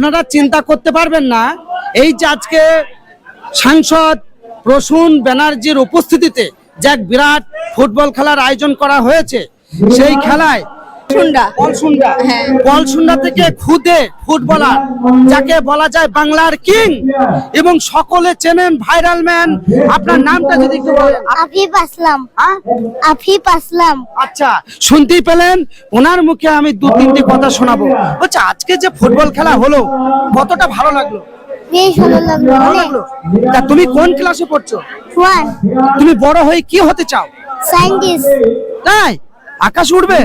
আপনারা চিন্তা করতে পারবেন না, এই যে আজকে সাংসদ প্রসূন ব্যানার্জির উপস্থিতিতে যে এক বিরাট ফুটবল খেলার আয়োজন করা হয়েছে, সেই খেলায় কলসুন্ডা। হ্যাঁ। থেকে খুদে ফুটবলার যাকে বলা যায় বাংলার কিং এবং সকলে চেনেন ভাইরাল ম্যান। আপনার নামটা যদি একটু বলেন। আফিফ আসলাম? আফিফ আসলাম। আচ্ছা শুনতেই পেলেন? ওনার মুখে আমি দু তিনটি কথা শোনাবো। বলছে আজকে যে ফুটবল খেলা হলো কতটা ভালো লাগল? তুমি কোন ক্লাসে পড়ছো? তুমি বড় হয়ে কি হতে চাও? সায়েন্টিস্ট। তাই? আকাশ উঠবে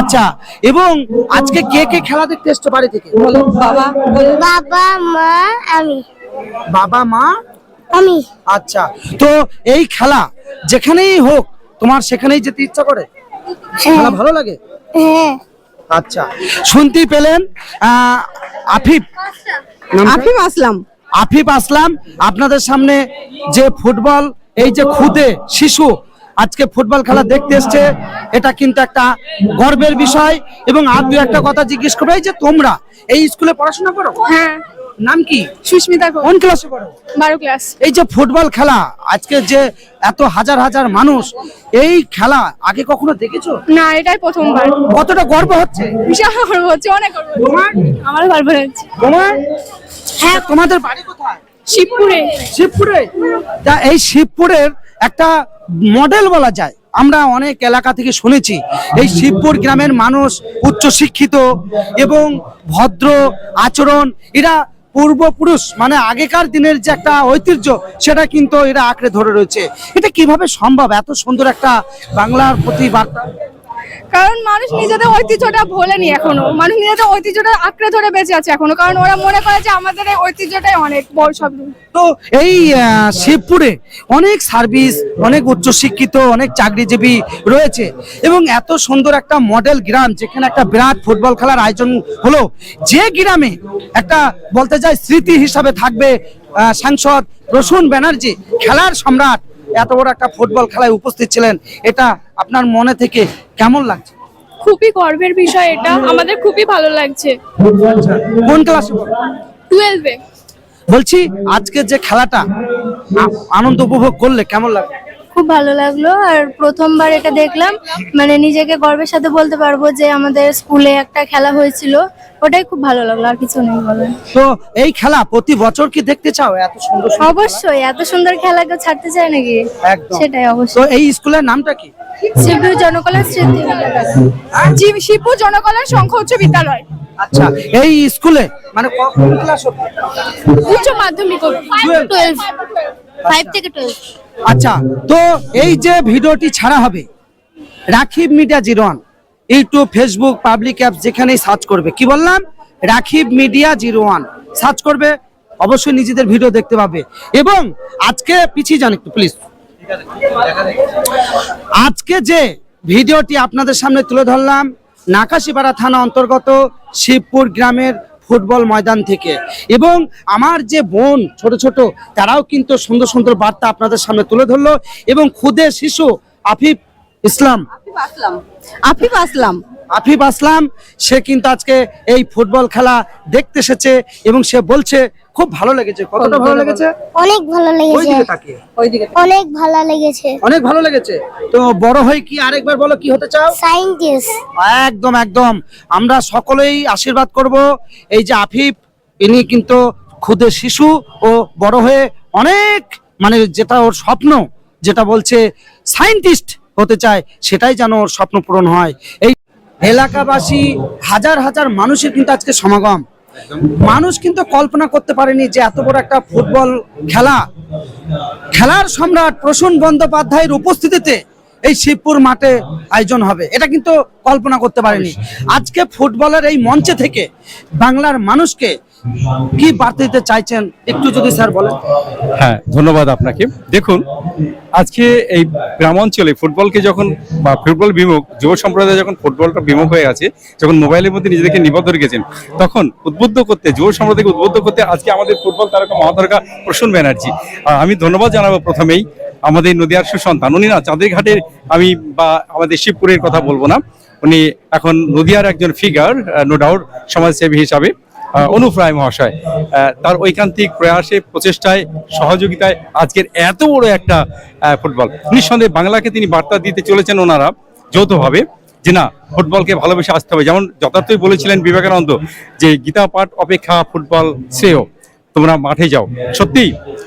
আচ্ছা এবং আজকে কে কে খেলা দেখতে এসছো বাড়ি থেকে? বলো। বাবা বাবা মা আমি। বাবা মা? আমি। আচ্ছা তো এই খেলা যেখানেই হোক তোমার সেখানেই যেতে ইচ্ছা করে? খেলা ভালো লাগে? হ্যাঁ। আচ্ছা শুনতেই পেলেন আফিফ? আফিম আসলাম। আফিফ আসলাম। আপনাদের সামনে যে ফুটবল এই যে খুদে শিশু আজকে ফুটবল খেলা দেখতে এসছে। এটা কিন্তু একটা গর্বের বিষয় এবং আর দু একটা কথা জিজ্ঞেস করবে এই যে তোমরা এই স্কুলে পড়াশোনা করো? হ্যাঁ। নাম কি? সুস্মিতা কোন ক্লাসে পড়ো? বারো ক্লাস। এই যে ফুটবল খেলা আজকে যে এত হাজার হাজার মানুষ এই খেলা আগে কখনো দেখেছ? না এটাই প্রথমবার। কতটা গর্ব হচ্ছে? বিশাল গর্ব হচ্ছে অনেক গর্ব তোমার? আমার গর্ব হচ্ছে। তোমার? হ্যাঁ। তোমাদের বাড়ি কোথায়? শিবপুরে। শিবপুরে? তা এই শিবপুরের একটা মডেল বলা যায়। আমরা অনেক এলাকা থেকে শুনেছি, এই শিবপুর গ্রামের মানুষ উচ্চ শিক্ষিত এবং ভদ্র আচরণ। এরা পূর্বপুরুষ মানে আগেকার দিনের যে একটা ঐতিহ্য, সেটা কিন্তু এরা আঁকড়ে ধরে রয়েছে। এটা কীভাবে সম্ভব? এত সুন্দর একটা বাংলার প্রতি বার্তা কারণ মানুষ নিজেদের ঐতিহ্যটা ভোলেনি এখনও। মানুষ নিজেদের ঐতিহ্যটা আঁকড়ে ধরে বেঁচে আছে এখনও। কারণ ওরা মনে করে যে আমাদের এই ঐতিহ্যটাই অনেক বড় সব। তো এই শিবপুরে অনেক সার্ভিস, অনেক উচ্চশিক্ষিত, অনেক চাকরিজীবী রয়েছে এবং এত সুন্দর একটা মডেল গ্রাম যেখানে একটা বিরাট ফুটবল খেলার আয়োজন হলো। যে গ্রামে একটা বলতে যায় স্মৃতি হিসাবে থাকবে সাংসদ প্রসূন ব্যানার্জি, খেলার সম্রাট। এত বড় একটা ফুটবল খেলায় উপস্থিত ছিলেন এটা আপনার মনে থেকে কেমন লাগছে? খুবই গর্বের বিষয় এটা আমাদের খুবই ভালো লাগছে। কোন ক্লাসে পড়ো? টুয়েলভে। বলছি আজকে যে খেলাটা আনন্দ উপভোগ করলে কেমন লাগছে খুব ভালো লাগল। আর প্রথমবার এটা দেখলাম। মানে নিজেকে গর্বের সাথে বলতে পারব যে আমাদের স্কুলে একটা খেলা হয়েছিল। ওটাই খুব ভালো লাগল আর কিছু নেই বলার। তো এই খেলা প্রতি বছর কি দেখতে চাও? এত সুন্দর অবশ্যই এত সুন্দর খেলা কেউ ছাড়তে চায় নাকি? একদম। সেটাই তো অবশ্যই এই স্কুলের নামটা কি? শিবপুর জনকলা স্মৃতি জি- শিবপুর জনকল্যাণ সংঘ উচ্চ বিদ্যালয়। আচ্ছা এই স্কুলে মানে কোন ক্লাস? উচ্চ মাধ্যমিক অবধি। টুয়েলভ ফাইভ থেকে টুয়েলভ আচ্ছা তো এই যে ভিডিওটি ছাড়া হবে, Rakib media zero one, YouTube, Facebook, public app যেখানেই সার্চ করবে, কি বললাম? রাখিব মিডিয়া জিরো ওয়ান, সার্চ করবে, অবশ্যই নিজেদের ভিডিও দেখতে পাবে। এবং আজকে পিছিয়ে যান একটু প্লিজ আজকে যে ভিডিওটি আপনাদের সামনে তুলে ধরলাম, নাকাশিপাড়া থানা অন্তর্গত শিবপুর গ্রামের ফুটবল ময়দান থেকে। এবং আমার যে বোন ছোট ছোট, তারাও কিন্তু সুন্দর সুন্দর বার্তা আপনাদের সামনে তুলে ধরলো এবং খুদে শিশু আফিফ ইসলাম। আফিফ আসলাম। আফিফ আসলাম। আফিফ আসলাম। সে কিন্তু আজকে এই ফুটবল খেলা দেখতে এসেছে এবং সে বলছে খুব ভালো লেগেছে। কতটা ভালো লেগেছে? অনেক ভালো লেগেছে। ওইদিকে অনেক ভালো লেগেছে। অনেক ভালো লেগেছে। তো বড় হয়ে কি আরেকবার বলো কি হতে চাও? সায়েন্টিস্ট একদম একদম। আমরা সকলেই আশীর্বাদ করব। এই যে আফিফ ইনি কিন্তু খুদে শিশু ও বড় হয়ে অনেক মানে যেটা ওর স্বপ্ন যেটা বলছে সায়েন্টিস্ট হতে চায় সেটাই যেন ওর স্বপ্ন পূরণ হয়। এই এলাকাবাসী হাজার হাজার মানুষের কিন্তু আজকে সমাগম। মানুষ কিন্তু কল্পনা করতে পারেনি যে এত বড় একটা ফুটবল খেলা। খেলার সম্রাট প্রসূন বন্দ্যোপাধ্যায়ের উপস্থিতিতে এই শিবপুর মাঠে আয়োজন হবে। এটা কিন্তু কল্পনা করতে পারেনি। আজকে ফুটবলের এই মঞ্চে থেকে বাংলার মানুষকে কি বার্তা দিতে চাইছেন? একটু যদি স্যার বলেন। হ্যাঁ ধন্যবাদ আপনাকে। দেখুন, আজকে এই গ্রামাঞ্চলে ফুটবলকে যখন বা ফুটবল বিমুখ, যুব সম্প্রদায় যখন ফুটবলটা বিমুখ হয়ে আছে, যখন মোবাইলের মধ্যে নিজেদেরকে নিবদ্ধ রেখেছেন, তখন উদ্বুদ্ধ করতে, যুব সম্প্রদায়কে উদ্বুদ্ধ করতে আজকে আমাদের ফুটবল তারকা মহাতারকা প্রসূন ব্যানার্জি। আর আমি ধন্যবাদ জানাব প্রথমেই আমাদের নদিয়ার সুসন্তান। উনি না চাঁদের ঘাটের আমি বা আমাদের শিবপুরের কথা বলব না। উনি এখন নদিয়ার একজন ফিগার নো ডাউট সমাজসেবী হিসাবে। আহ, অনুপ রায় মহাশয় তার ঐকান্তিক প্রয়াসে প্রচেষ্টায় সহযোগিতায় আজকের এত বড় একটা ফুটবল। নিঃসন্দেহে বাংলাকে তিনি বার্তা দিতে চলেছেন ওনারা যৌথভাবে যে না ফুটবলকে ভালোবেসে আসতে হবে। যেমন যথার্থই বলেছিলেন বিবেকানন্দ যে গীতা পাঠ অপেক্ষা ফুটবল শ্রেয় তোমরা মাঠে যাও। সত্যি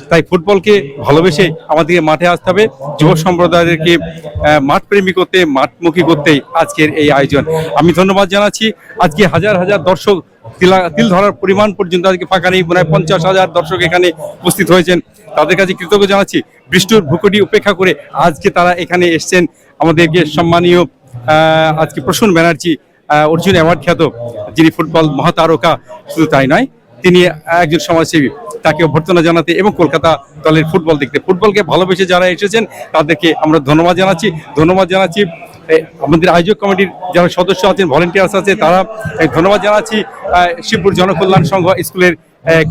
তাই ফুটবলকে ভালোবেসে আমাদেরকে মাঠে আসতে হবে। যুব সম্প্রদায়দেরকে আহ, মাঠ প্রেমী করতে মাঠমুখী করতেই আজকের এই আয়োজন। আমি ধন্যবাদ জানাচ্ছি। আজকে হাজার হাজার দর্শক তিলা ধরার পরিমাণ পর্যন্ত আজকে ফাঁকা নেই। হয় পঞ্চাশ হাজার দর্শক এখানে উপস্থিত হয়েছেন। তাদের কাছে কৃতজ্ঞ জানাচ্ছি, বৃষ্টির ভুকুটি উপেক্ষা করে আজকে তারা এখানে এসছেন। আমাদেরকে সম্মানীয় আজকে প্রসূন ব্যানার্জি অর্জুন অ্যাওয়ার্ড খ্যাত যিনি ফুটবল মহাতারকা, শুধু তাই নয়, তিনি একজন সমাজসেবী তাকে অভ্যর্থনা জানাতে এবং কলকাতা দলের ফুটবল দেখতে। ফুটবলকে ভালোবেসে যারা এসেছেন, তাদেরকে আমরা ধন্যবাদ জানাচ্ছি। ধন্যবাদ জানাচ্ছি আমাদের আয়োজক কমিটির যারা সদস্য আছেন ভলেন্টিয়ার্স আছে, তারা ধন্যবাদ জানাচ্ছি। শিবপুর জনকল্যাণ সংঘ স্কুলের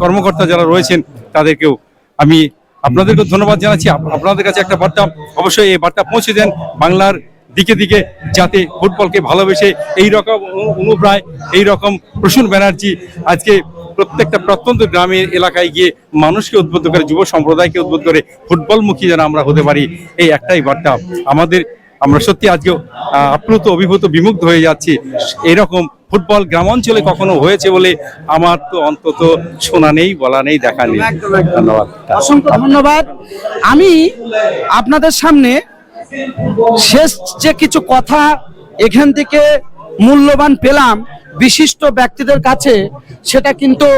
কর্মকর্তা যারা রয়েছেন, তাদেরকেও আমি আপনাদেরকেও ধন্যবাদ জানাচ্ছি। আপ- আপনাদের কাছে একটা বার্তা, অবশ্যই এই বার্তা পৌঁছে দেন বাংলার দিকে দিকে, যাতে ফুটবলকে ভালোবেসে এই রকম অনুপ্রায়, এই রকম প্রসূন ব্যানার্জি আজকে প্রত্যেকটা প্রত্যন্ত গ্রামের এলাকায় গিয়ে মানুষকে উদ্বুদ্ধ করে, যুব সম্প্রদায়কে উদ্বুদ্ধ করে, ফুটবলমুখী যেন আমরা হতে পারি, এই একটাই বার্তা। আমাদের আমরা সত্যি আজকে আপ্লুত অভিভূত বিমুগ্ধ হয়ে যাচ্ছি। এরকম ফুটবল গ্রামাঞ্চলে কখনো হয়েছে বলে আমার তো অন্তত শোনা নেই বলা নেই দেখা নেই। ধন্যবাদ। অসংখ্য ধন্যবাদ। আমি আপনাদের সামনে শেষ যে কিছু কথা এখান থেকে মূল্যবান পেলাম বিশিষ্ট ব্যক্তিদের কাছে সেটা কিন্তু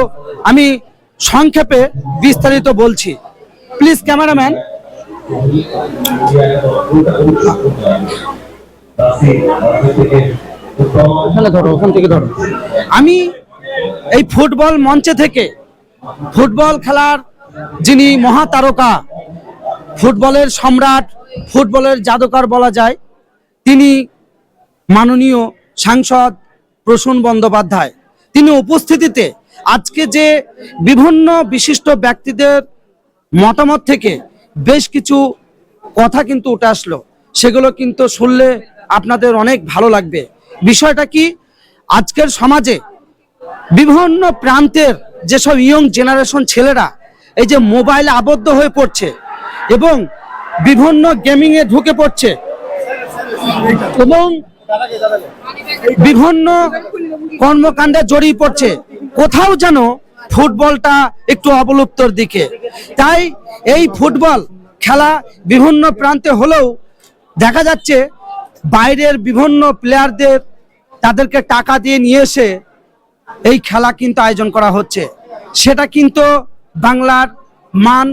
আমি সংক্ষেপে বিস্তারিত বলছি। প্লিজ ক্যামেরাম্যান ধরো, ওখান থেকে ধরো। আমি এই ফুটবল মঞ্চে থেকে ফুটবল খেলার যিনি মহাতারকা, ফুটবলের সম্রাট, ফুটবলের জাদুকর বলা যায়, তিনি মাননীয় সাংসদ প্রসূন বন্দ্যোপাধ্যায়। তিনি উপস্থিতিতে আজকে যে বিভিন্ন বিশিষ্ট ব্যক্তিদের মতামত থেকে বেশ কিছু কথা কিন্তু উঠে আসলো। সেগুলো কিন্তু শুনলে আপনাদের অনেক ভালো লাগবে। বিষয়টা কি? আজকের সমাজে বিভিন্ন প্রান্তের যেসব ইয়ং জেনারেশন ছেলেরা এই যে মোবাইলে আবদ্ধ হয়ে পড়ছে এবং বিভিন্ন গেমিং এ ঢুকে পড়ছে এবং বিভিন্ন কর্মকাণ্ডে জড়িয়ে পড়ছে, কোথাও যেন ফুটবলটা একটু অবলুপ্তর দিকে। তাই এই ফুটবল খেলা বিভিন্ন প্রান্তে হলেও দেখা যাচ্ছে বাইরের বিভিন্ন প্লেয়ারদের তাদেরকে টাকা দিয়ে নিয়ে এসে এই খেলা কিন্তু আয়োজন করা হচ্ছে। সেটা কিন্তু বাংলার মান,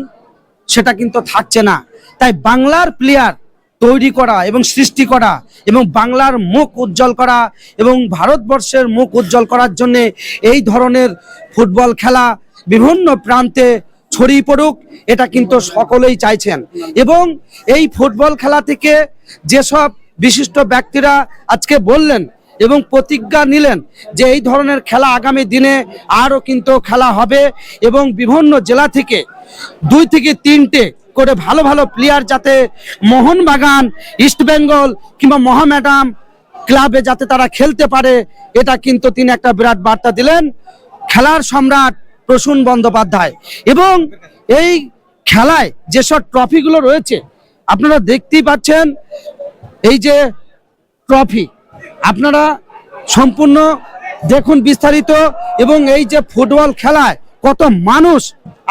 সেটা কিন্তু থাকছে না। তাই বাংলার প্লেয়ার তৈরি করা এবং সৃষ্টি করা এবং বাংলার মুখ উজ্জ্বল করা এবং ভারতবর্ষের মুখ উজ্জ্বল করার জন্যে এই ধরনের ফুটবল খেলা বিভিন্ন প্রান্তে ছড়িয়ে পড়ুক, এটা কিন্তু সকলেই চাইছেন। এবং এই ফুটবল খেলা থেকে যেসব বিশিষ্ট ব্যক্তিরা আজকে বললেন এবং প্রতিজ্ঞা নিলেন যে এই ধরনের খেলা আগামী দিনে আরও কিন্তু খেলা হবে এবং বিভিন্ন জেলা থেকে দুই থেকে তিনটে করে ভালো ভালো প্লেয়ার যাতে মোহনবাগান ইস্টবেঙ্গল কিংবা মহামেডাম ক্লাবে যাতে তারা খেলতে পারে, এটা কিন্তু তিনি একটা বিরাট বার্তা দিলেন খেলার সম্রাট প্রসূন বন্দ্যোপাধ্যায়। এবং এই খেলায় যেসব ট্রফিগুলো রয়েছে, আপনারা দেখতেই পাচ্ছেন এই যে ট্রফি আপনারা সম্পূর্ণ দেখুন বিস্তারিত এবং এই যে ফুটবল খেলায় কত মানুষ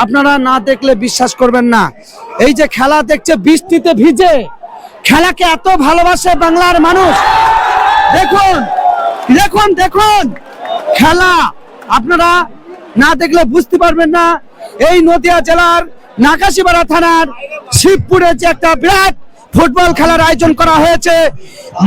আপনারা না দেখলে বিশ্বাস করবেন না। এই যে খেলা দেখছে, বৃষ্টিতে ভিজে। খেলাকে এত ভালোবাসে বাংলার মানুষ। দেখুন দেখুন দেখুন। খেলা, আপনারা না দেখলে বুঝতে পারবেন না। এই নদিয়া জেলার নাকাশিপাড়া থানার শিবপুরে যে একটা বিরাট ফুটবল খেলার আয়োজন করা হয়েছে।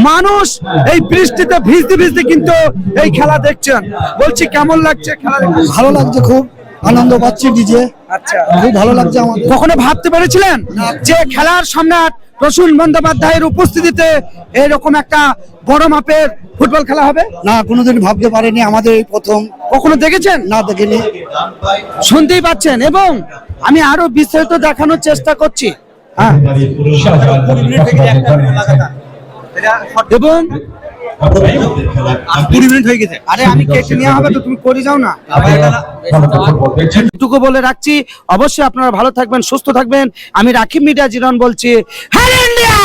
মানুষ এই বৃষ্টিতে ভিজতে ভিজতে কিন্তু এই খেলা দেখছেন। বলছি, কেমন লাগছে খেলা? ভালো লাগছে খুব। আনন্দ পাচ্ছি ডিজে। আচ্ছা। খুব ভালো লাগছে আমাদের। কখনো ভাবতে পেরেছিলেন যে খেলার সম্রাট প্রসূন বন্দ্যোপাধ্যায়ের উপস্থিতিতে এরকম একটা বড় মাপের ফুটবল খেলা হবে? না কোনোদিন ভাবতে পারিনি আমাদের এই প্রথম। কখনো দেখেছেন? না দেখিনি। শুনতেই পাচ্ছেন। এবং আমি আরও বিস্তারিত দেখানোর চেষ্টা করছি। হ্যাঁ। এবং কুড়ি মিনিট হয়ে গেছে। আরে, আমি কেটে নেওয়া হবে তো, তুমি করে যাও বলে রাখছি, অবশ্যই আপনারা ভালো থাকবেন, সুস্থ থাকবেন। আমি রাকিব মিডিয়া জিরন বলছি হ্যাঁ ইন্ডিয়া!